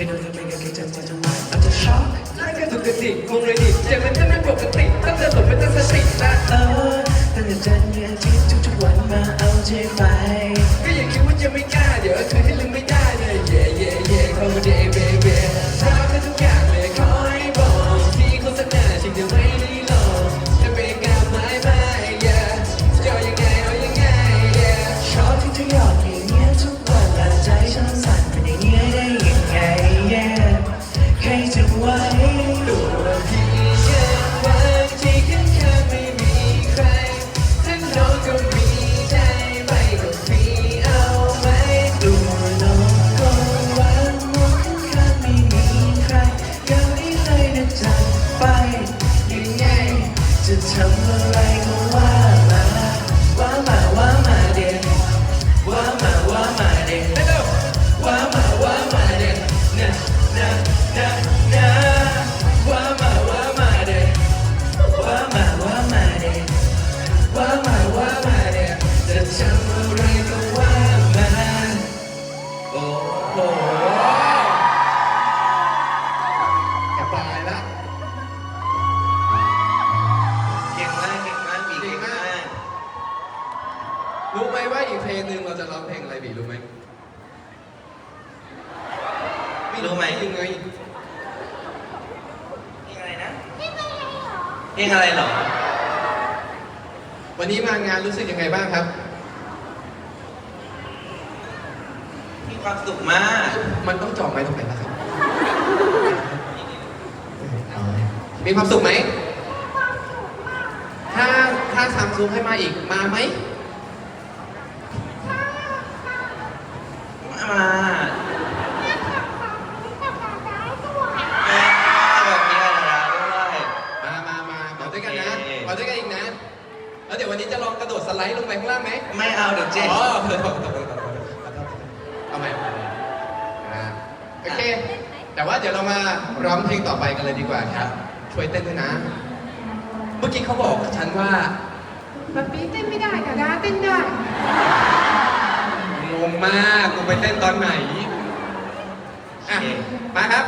Can I make a kid just to mind? I'm just shocked. น่าแค่ถูกกระติกคงเลยดิเจ็บมันจะไม่ปกติตั้งแต่หลบไปตั้งสตินะเออตั้งแต่จันทร์อาทิตย์ทุกๆวันมาเอาใจไป รู้ไหมเพลงอะไรนะเพลงอะไรเหรอ วันนี้มางานรู้สึกยังไงบ้างครับ มีความสุขมาก มันต้องจอดไว้ตรงไหนล่ะครับ มีความสุขไหม ถ้าถ้าซัมซูงให้มาอีกมาไหม มา แต่ว่าเดี๋ยวเรามาร้องเพลงต่อไปกันเลยดีกว่าครับ ช่วยเต้นด้วยนะ เมื่อกี้เขาบอกฉันว่าป๊าปี้เต้นไม่ได้แต่ดาเต้นได้งงมากกูไปเต้นตอนไหนอะมาครับ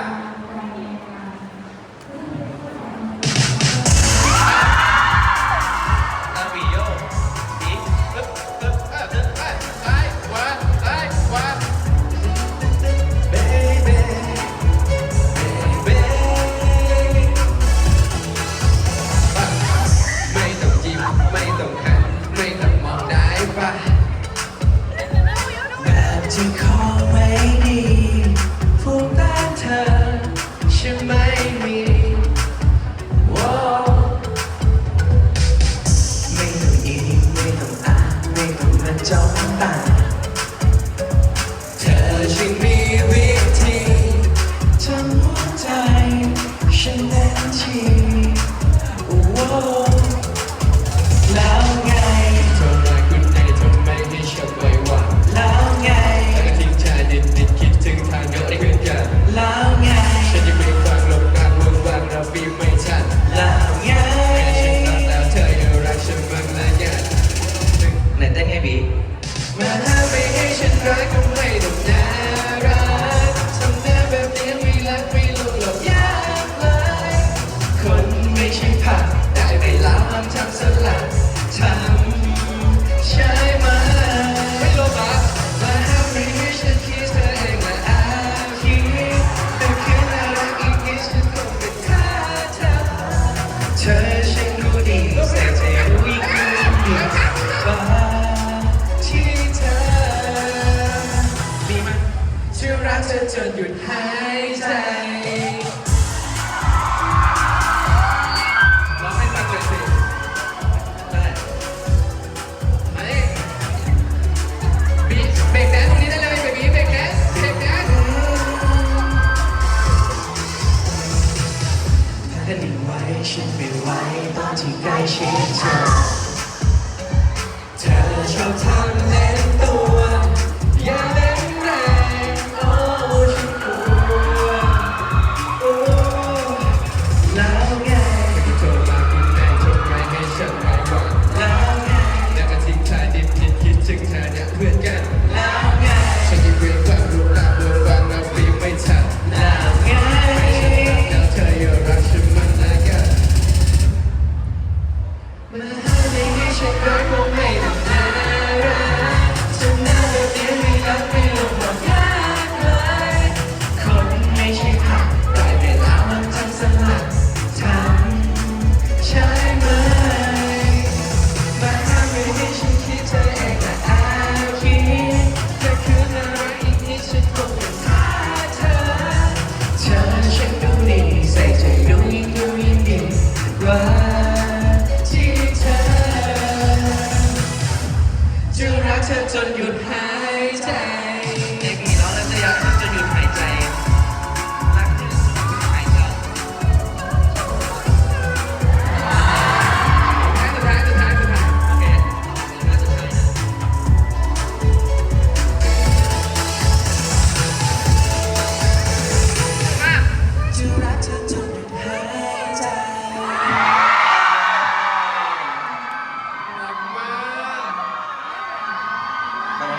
จะจนหยุดหายใจ